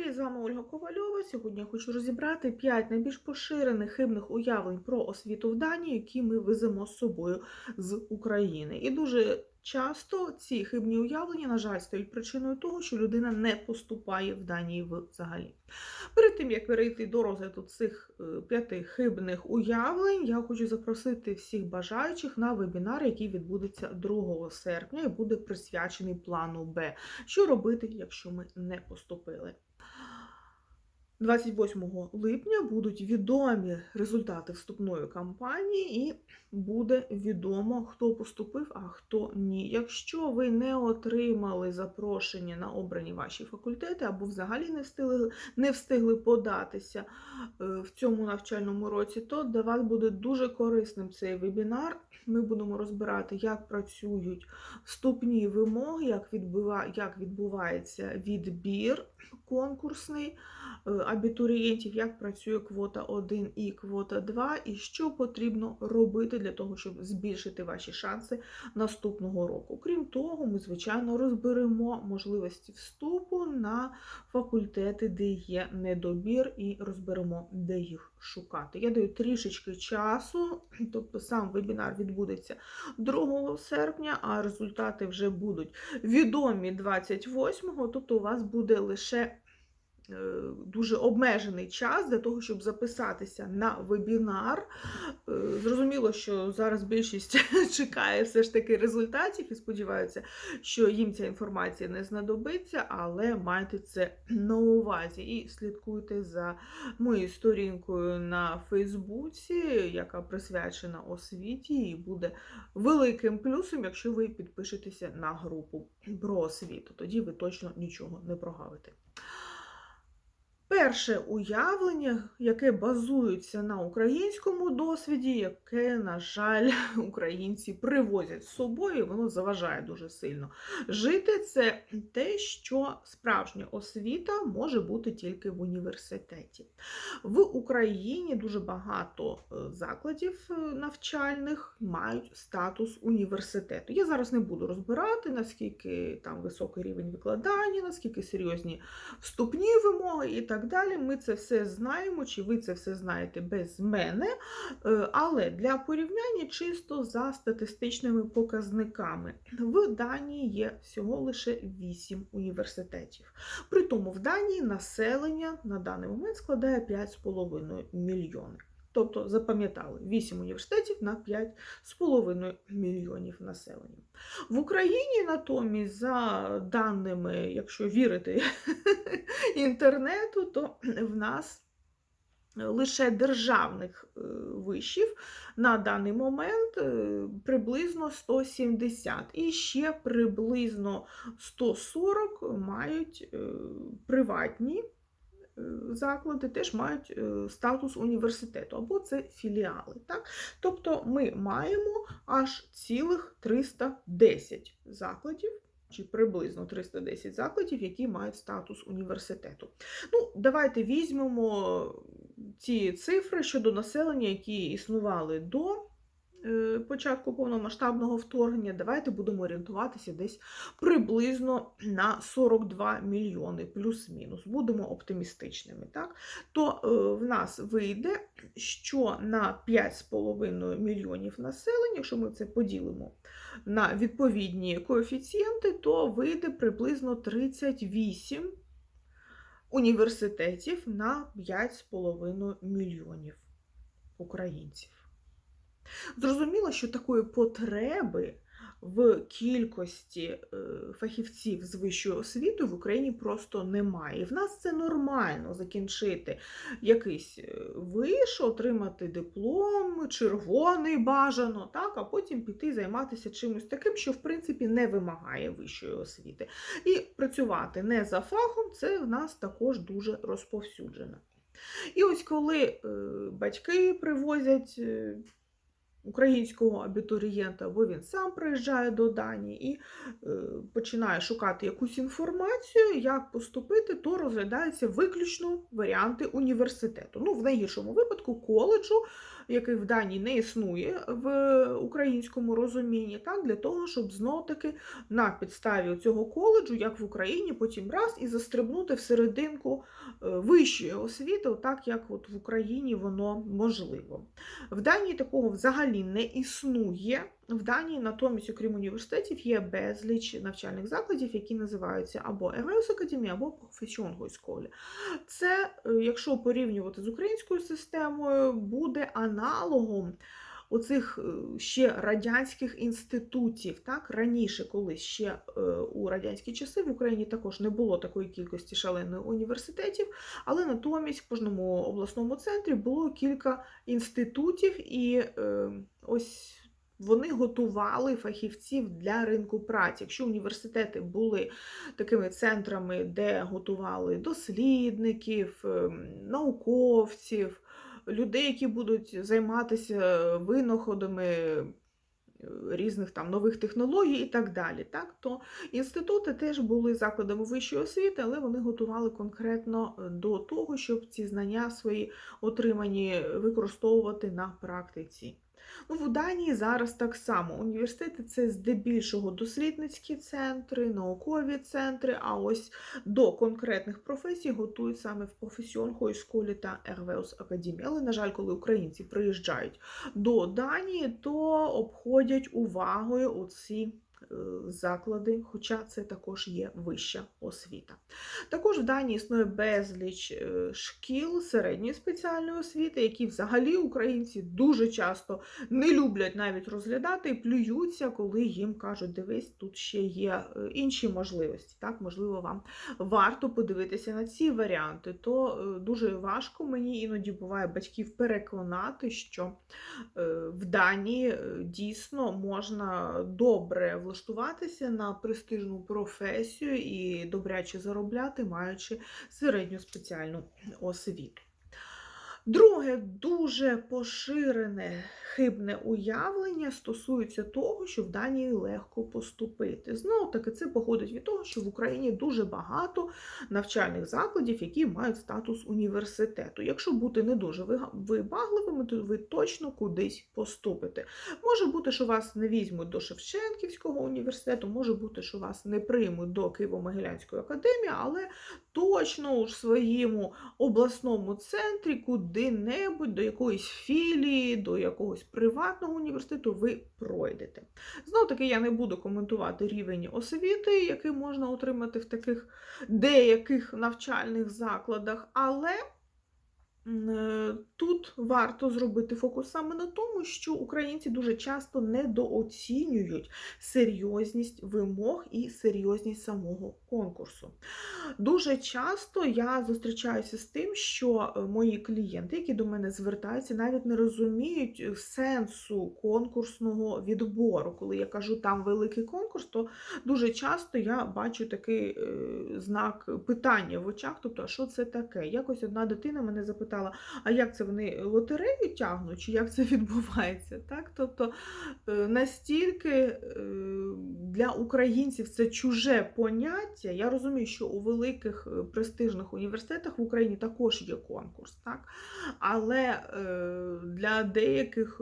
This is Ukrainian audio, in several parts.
Привіт, з вами Ольга Ковальова. Сьогодні я хочу розібрати 5 найбільш поширених хибних уявлень про освіту в Данії, які ми веземо з собою з України. І дуже часто ці хибні уявлення, на жаль, стають причиною того, що людина не поступає в Данії взагалі. Перед тим як перейти до розгляду цих е, п'яти хибних уявлень, я хочу запросити всіх бажаючих на вебінар, який відбудеться 2 серпня і буде присвячений плану Б. Що робити, якщо ми не поступили? 28 липня будуть відомі результати вступної кампанії, і буде відомо, хто поступив, а хто ні. Якщо ви не отримали запрошення на обрані ваші факультети, або взагалі не встигли, не встигли податися е, в цьому навчальному році, то для вас буде дуже корисним цей вебінар. Ми будемо розбирати, як працюють вступні вимоги, як, відбува, як відбувається відбір конкурсний е, абітурієнтів, як працює квота 1 і квота 2, і що потрібно робити для того, щоб збільшити ваші шанси наступного року. Крім того, ми, звичайно, розберемо можливості вступу на факультети, де є недобір, і розберемо, де їх шукати. Я даю трішечки часу, тобто сам вебінар відбудеться 2 серпня, а результати вже будуть відомі 28-го, тобто у вас буде лише дуже обмежений час для того, щоб записатися на вебінар. Е, Зрозуміло, що зараз більшість чекає все ж таки результатів і сподіваються, що їм ця інформація не знадобиться, але майте це на увазі і слідкуйте за моєю сторінкою на Фейсбуці, яка присвячена освіті, і буде великим плюсом, якщо ви підпишетеся на групу про освіту. Тоді ви точно нічого не прогавите. Перше уявлення, яке базується на українському досвіді, яке, на жаль, українці привозять з собою, і воно заважає дуже сильно жити, це те, що справжня освіта може бути тільки в університеті. В Україні дуже багато е, закладів е, навчальних мають статус університету. Я зараз не буду розбирати, наскільки там високий рівень викладання, наскільки серйозні вступні вимоги і так далі. Ми це все знаємо, чи ви це все знаєте без мене. Е, Але для порівняння чисто за статистичними показниками в Данії є всього лише 8 університетів. При тому в Данії населення на даний момент складає 5,5 мільйони. Тобто запам'ятали 8 університетів на 5,5 мільйонів населення. В Україні натомість, за даними, якщо вірити інтернету, то в нас лише державних е, вишів на даний момент е, приблизно 170 і ще приблизно 140 мають е, приватні заклади, теж мають е, статус університету, або це філіали. Так? Тобто ми маємо аж цілих 310 закладів. Чи приблизно 310 закладів, які мають статус університету. Ну, давайте візьмемо ці цифри щодо населення, які існували до початку повномасштабного вторгнення. Давайте будемо орієнтуватися десь приблизно на 42 мільйони, плюс-мінус. Будемо оптимістичними. Так? То е, в нас вийде, що на 5,5 мільйонів населення, якщо ми це поділимо на відповідні коефіцієнти, то вийде приблизно 38 університетів на 5,5 мільйонів українців. Зрозуміло, що такої потреби в кількості е, фахівців з вищою освітою в Україні просто немає. І в нас це нормально закінчити якийсь е, виш, отримати диплом, червоний бажано, так, а потім піти займатися чимось таким, що в принципі не вимагає вищої освіти. І працювати не за фахом, це в нас також дуже розповсюджено. І ось коли е, батьки привозять українського абітурієнта, або він сам приїжджає до Данії і е, починає шукати якусь інформацію, як поступити, то розглядаються виключно варіанти університету. Ну, в найгіршому випадку коледжу, яких в Данії не існує в українському розумінні, так, для того, щоб знов-таки на підставі цього коледжу, як в Україні, потім раз і застрибнути в е, вищої освіти, так як от в Україні воно можливо. В Данії такого взагалі не існує. В Данії натомість, окрім університетів, є безліч навчальних закладів, які називаються або Ервеус Академія, або Професіонгойсколі. Це, е, якщо порівнювати з українською системою, буде аналогом оцих е, ще радянських інститутів. Так? Раніше, колись ще е, у радянські часи в Україні також не було такої кількості шаленої університетів, але натомість в кожному обласному центрі було кілька інститутів і ось. Вони готували фахівців для ринку праці. Якщо університети були такими центрами, де готували дослідників, ем, науковців, людей, які будуть займатися винаходами е, різних там нових технологій і так далі. Так? То інститути теж були закладами вищої освіти, але вони готували конкретно е, до того, щоб ці знання свої отримані використовувати на практиці. Ну, В Данії зараз так само. Університети це здебільшого дослідницькі центри, наукові центри, а ось до конкретних професій готують саме в професіонхойсколі та Ервеус Академії. Але, на жаль, коли українці приїжджають до Данії, то обходять увагою оці заклади, хоча це також є вища освіта. Також в Данії існує безліч е, шкіл середньої спеціальної освіти, які взагалі українці дуже часто не люблять навіть розглядати і плюються, коли їм кажуть, дивись, тут ще є е, інші можливості. Так, можливо, вам варто подивитися на ці варіанти. То е, дуже важко мені іноді буває батьків переконати, що в Данії дійсно можна добре влаштуватися на престижну професію і добряче заробляти, маючи середню спеціальну освіту. Друге, дуже поширене хибне уявлення стосується того, що в Данії легко поступити. Знову таки, це походить від того, що в Україні дуже багато навчальних закладів, які мають статус університету. Якщо бути не дуже вибагливими, то ви точно кудись поступите. Може бути, що вас не візьмуть до Шевченківського університету, може бути, що вас не приймуть до Києво-Могилянської академії, але точно у своєму обласному центрі куди-небудь, до якоїсь філії, до якогось приватного університету ви пройдете. Знову таки, я не буду коментувати рівень освіти, який можна отримати в таких деяких навчальних закладах, але. Е, тут варто зробити фокус саме на тому, що українці дуже часто недооцінюють серйозність вимог і серйозність самого конкурсу. Дуже часто я зустрічаюся з тим, що е, мої клієнти, які до мене звертаються, навіть не розуміють е, сенсу конкурсного відбору. Коли я кажу, там великий конкурс, то дуже часто я бачу такий знак питання в очах, тобто, що це таке? Якось одна дитина мене запитала, запитала, а як це вони лотерею тягнуть, чи як це відбувається? Так? Тобто е, настільки е, для українців це чуже поняття. Я розумію, що у великих е, престижних університетах в Україні також є конкурс, так? але для деяких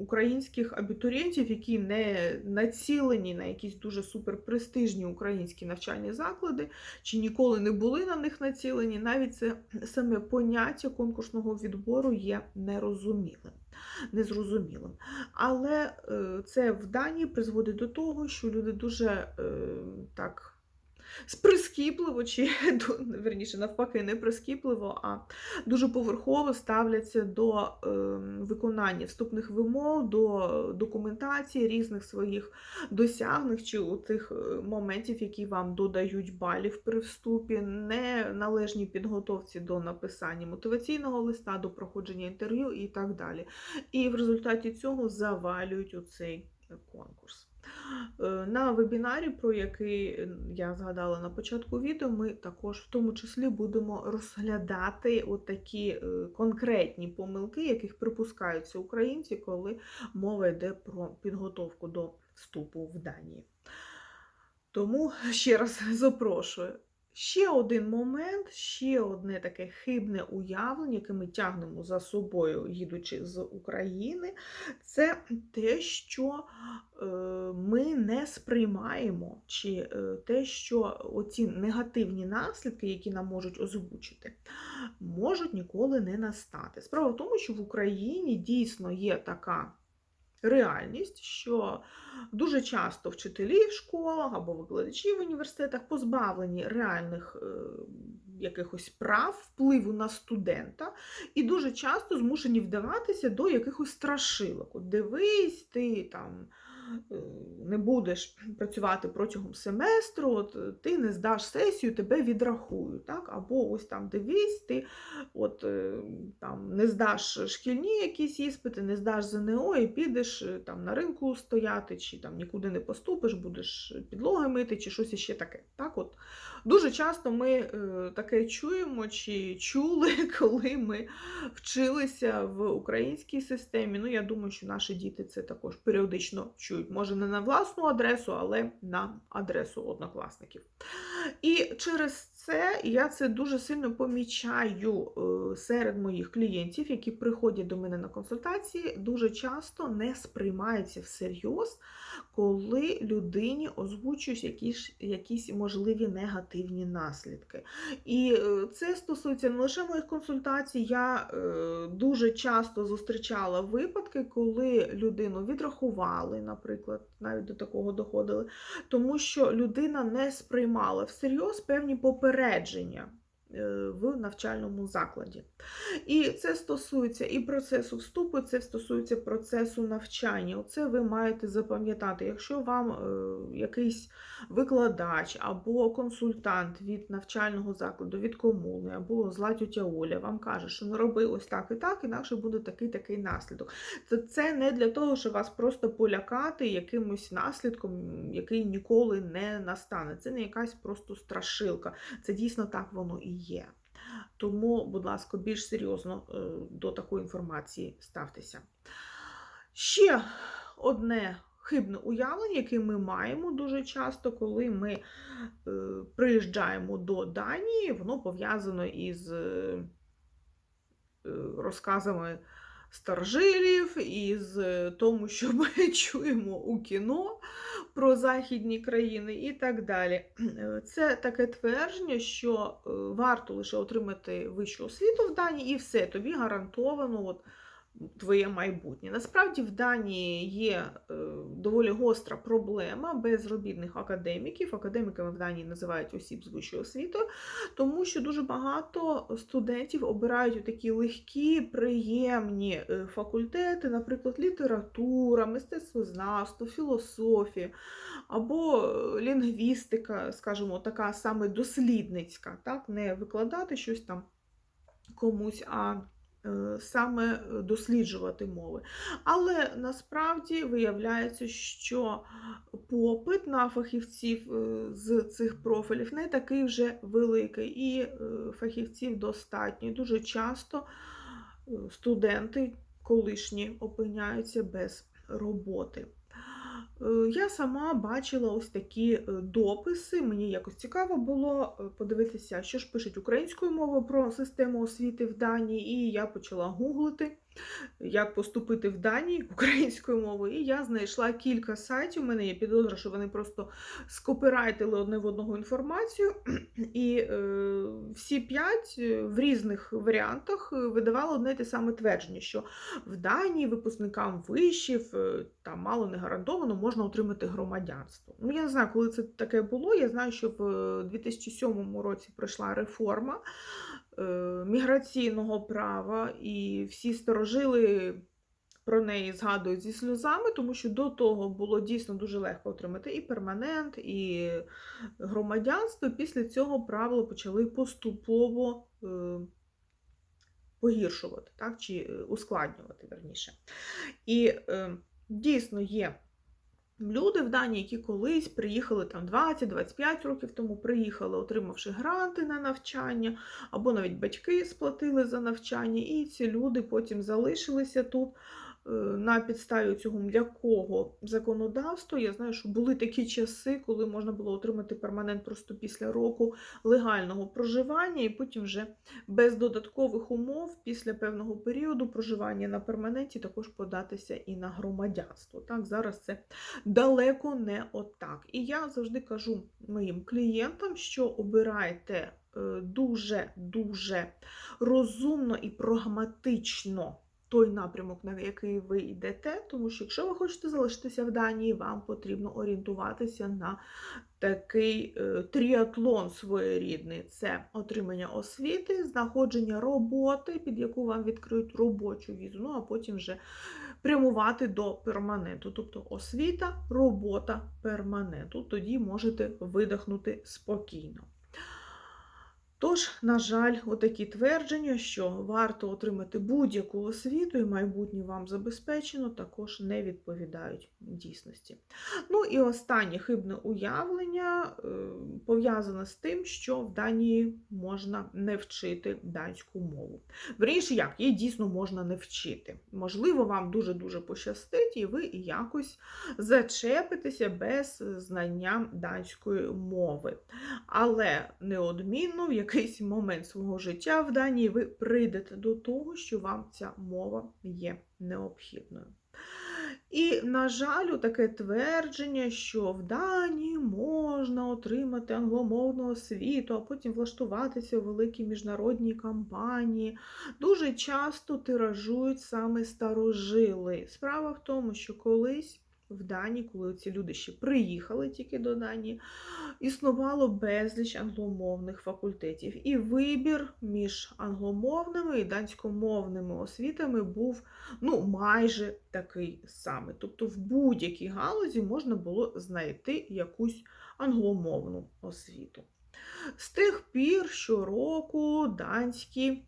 українських абітурієнтів, які не націлені на якісь дуже суперпрестижні українські навчальні заклади, чи ніколи не були на них націлені, навіть це саме поняття конкурсного відбору є нерозумілим. Незрозумілим. Але е, це в Данії призводить до того, що люди дуже е, так прискіпливо, чи верніше, навпаки, не прискіпливо, а дуже поверхово ставляться до е, виконання вступних вимог, до документації різних своїх досягнень чи у тих е, моментів, які вам додають балів при вступі, не належній підготовці до написання мотиваційного листа, до проходження інтерв'ю і так далі. І в результаті цього завалюють у цей конкурс. Е, на вебінарі, про який я згадала на початку відео, ми також в тому числі будемо розглядати такі е, конкретні помилки, яких припускаються українці, коли мова йде про підготовку до вступу в Данії. Тому ще раз запрошую. Ще один момент, ще одне таке хибне уявлення, яке ми тягнемо за собою, їдучи з України, це те, що е, ми не сприймаємо, чи е, те, що оці негативні наслідки, які нам можуть озвучити, можуть ніколи не настати. Справа в тому, що в Україні дійсно є така реальність, що дуже часто вчителі в школах або викладачі в університетах позбавлені реальних е, якихось прав, впливу на студента, і дуже часто змушені вдаватися до якихось страшилок. От дивись, ти там. Е, Не будеш працювати протягом семестру, от е, ти не здаш сесію, тебе відрахують. Так? Або ось там дивись, ти от, е, там, не здаш шкільні якісь іспити, не здаш ЗНО і підеш там, на ринку стояти, чи там нікуди не поступиш, будеш підлоги мити, чи щось іще таке. Так от, дуже часто ми таке чуємо чи чули, коли ми вчилися в українській системі. Ну, я думаю, що наші діти це також періодично чують. Може, не на власну адресу, але на адресу однокласників. І через це я це дуже сильно помічаю е, серед моїх клієнтів, які приходять до мене на консультації, дуже часто не сприймається всерйоз, коли людині озвучують якісь, якісь можливі негативні наслідки. І е, це стосується не лише моїх консультацій. Я е, дуже часто зустрічала випадки, коли людину відрахували, наприклад, навіть до такого доходили, тому що людина не сприймала всерйоз певні попередження в навчальному закладі. І це стосується і процесу вступу, це стосується процесу навчання. Оце ви маєте запам'ятати. Якщо вам е, якийсь викладач або консультант від навчального закладу, від комуни, або зла тютя Оля вам каже, що не роби ось так і так, інакше буде такий такий наслідок. Це, це не для того, щоб вас просто полякати якимось наслідком, який ніколи не настане. Це не якась просто страшилка. Це дійсно так воно і є. Тому, будь ласка, більш серйозно е, до такої інформації ставтеся. Ще одне хибне уявлення, яке ми маємо дуже часто, коли ми е, приїжджаємо до Данії, воно пов'язано із е, розказами старожилів, із тому, що ми чуємо у кіно про західні країни і так далі. Е, Це таке твердження, що е, варто лише отримати вищу освіту в Данії, і все, тобі гарантовано от, твоє майбутнє. Насправді в Данії є е, доволі гостра проблема безробітних академіків. Академіками в Данії називають осіб з вищою освітою, тому що дуже багато студентів обирають такі легкі, приємні е, факультети, наприклад, література, мистецтвознавство, філософія або е, лінгвістика, скажімо, така саме дослідницька, так? не викладати щось там комусь, а саме досліджувати мови. Але насправді виявляється, що попит на фахівців е, з цих профілів не такий вже великий, і е, фахівців достатньо. Дуже часто е, студенти колишні опиняються без роботи. Е, Я сама бачила ось такі е, дописи. Мені якось цікаво було е, подивитися, що ж пишуть українською мовою про систему освіти в Данії, і я почала гуглити, як поступити в Данії українською мовою. І я знайшла кілька сайтів. У мене є підозра, що вони просто скопірайтили одне в одного інформацію. І е, всі п'ять е, в різних варіантах е, видавали одне те саме твердження, що в Данії випускникам вишів е, там мало не гарантовано можна отримати громадянство. Ну, я не знаю, коли це таке було. Я знаю, що в е, 2007 році пройшла реформа міграційного права, і всі старожили про неї згадують зі сльозами, тому що до того було дійсно дуже легко отримати і перманент, і громадянство. Після цього правила почали поступово е, погіршувати, так, чи е, ускладнювати верніше. І е, дійсно є люди в Данії, які колись приїхали там 20-25 років тому, приїхали, отримавши гранти на навчання, або навіть батьки сплатили за навчання, і ці люди потім залишилися тут. Е, на підставі цього м'якого законодавства. Я знаю, що були такі часи, коли можна було отримати перманент просто після року легального проживання, і потім вже без додаткових умов після певного періоду проживання на перманенті також податися і на громадянство. Так, зараз це далеко не отак. І я завжди кажу моїм клієнтам, що обирайте дуже-дуже розумно і прагматично той напрямок, на який ви йдете, тому що якщо ви хочете залишитися в Данії, вам потрібно орієнтуватися на такий е, тріатлон своєрідний: це отримання освіти, знаходження роботи, під яку вам відкриють робочу візу, ну а потім вже прямувати до перманенту. Тобто освіта, робота, перманенту. Тоді можете видихнути спокійно. Тож, на жаль, отакі твердження, що варто отримати будь-яку освіту і майбутнє вам забезпечено, також не відповідають дійсності. Ну і останнє хибне уявлення е, пов'язане з тим, що в Данії можна не вчити данську мову. Вірніше, як, її дійсно можна не вчити. Можливо, вам дуже-дуже пощастить, і ви якось зачепитеся без знання данської мови. Але неодмінно в якийсь момент свого життя в Данії ви прийдете до того, що вам ця мова є необхідною. І, на жаль, таке твердження, що в Данії можна отримати англомовну освіту, а потім влаштуватися у великій міжнародній кампанії, дуже часто тиражують саме старожили. Справа в тому, що колись в Данії, коли ці люди ще приїхали тільки до Данії, існувало безліч англомовних факультетів. І вибір між англомовними і данськомовними освітами був ну, майже такий самий. Тобто в будь-якій галузі можна було знайти якусь англомовну освіту. З тих пір щороку данські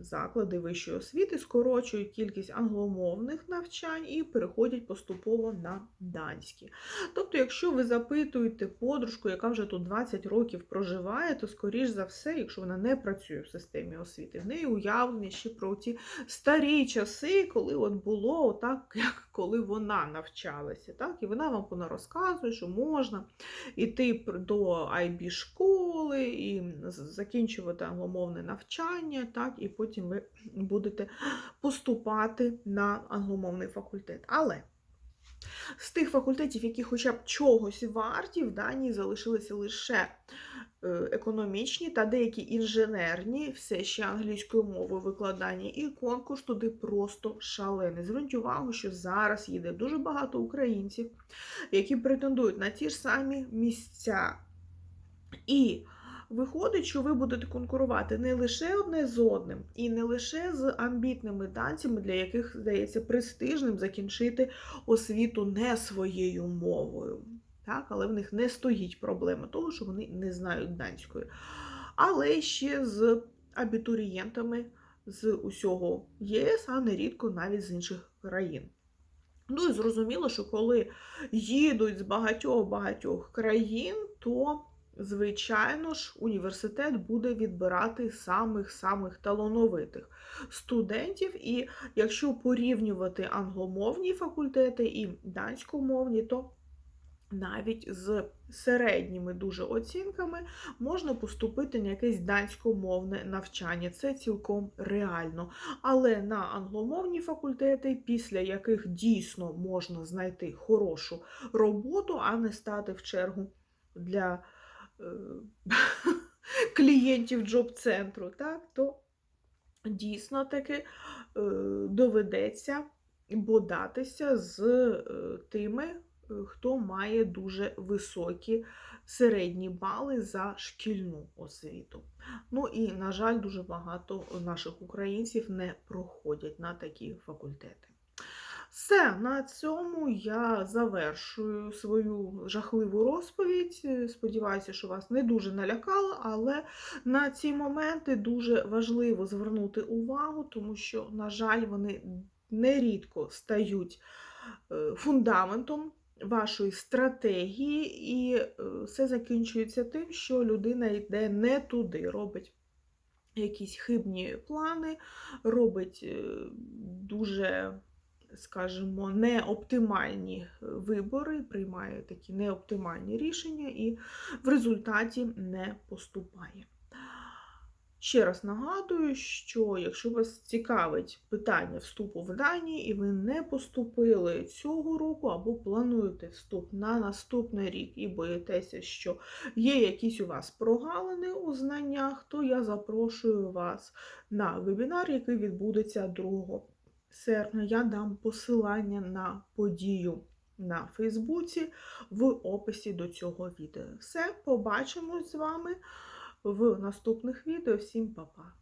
заклади вищої освіти скорочують кількість англомовних навчань і переходять поступово на данські. Тобто, якщо ви запитуєте подружку, яка вже тут 20 років проживає, то, скоріш за все, якщо вона не працює в системі освіти, в неї уявлення ще про ті старі часи, коли от було отак, як коли вона навчалася. Так? І вона вам вона розказує, що можна йти до IB школи і закінчувати англомовне навчання. так? і потім ви будете поступати на англомовний факультет. Але з тих факультетів, які хоча б чогось варті, в Данії залишилися лише економічні та деякі інженерні, все ще англійською мовою викладання, і конкурс туди просто шалений. Зверніть увагу, що зараз їде дуже багато українців, які претендують на ті ж самі місця. І Виходить, що ви будете конкурувати не лише одне з одним, і не лише з амбітними данцями, для яких здається престижним закінчити освіту не своєю мовою. Так? Але в них не стоїть проблема того, що вони не знають данської. Але ще з абітурієнтами з усього єС, а нерідко навіть з інших країн. Ну і зрозуміло, що коли їдуть з багатьох-багатьох країн, то Звичайно ж, університет буде відбирати самих-самих талановитих студентів, і якщо порівнювати англомовні факультети і данськомовні, то навіть з середніми дуже оцінками можна поступити на якесь данськомовне навчання. Це цілком реально. Але на англомовні факультети, після яких дійсно можна знайти хорошу роботу, а не стати в чергу для. Е, клієнтів джоб-центру, так, то дійсно таки е, доведеться бодатися з е, тими, хто має дуже високі середні бали за шкільну освіту. Ну і, на жаль, дуже багато наших українців не проходять на такі факультети. Все, на цьому я завершую свою жахливу розповідь. Сподіваюся, що вас не дуже налякало, але на ці моменти дуже важливо звернути увагу, тому що, на жаль, вони нерідко стають е, фундаментом вашої стратегії, і е, все закінчується тим, що людина йде не туди, робить. Якісь хибні плани, робить е, дуже скажімо, неоптимальні вибори, приймає такі неоптимальні рішення і в результаті не поступає. Ще раз нагадую, що якщо вас цікавить питання вступу в Данії і ви не поступили цього року або плануєте вступ на наступний рік і боїтеся, що є якісь у вас прогалини у знаннях, то я запрошую вас на вебінар, який відбудеться 2 серпня. Я дам посилання на подію на Фейсбуці в описі до цього відео. Все, побачимось з вами в наступних відео. Всім па-па!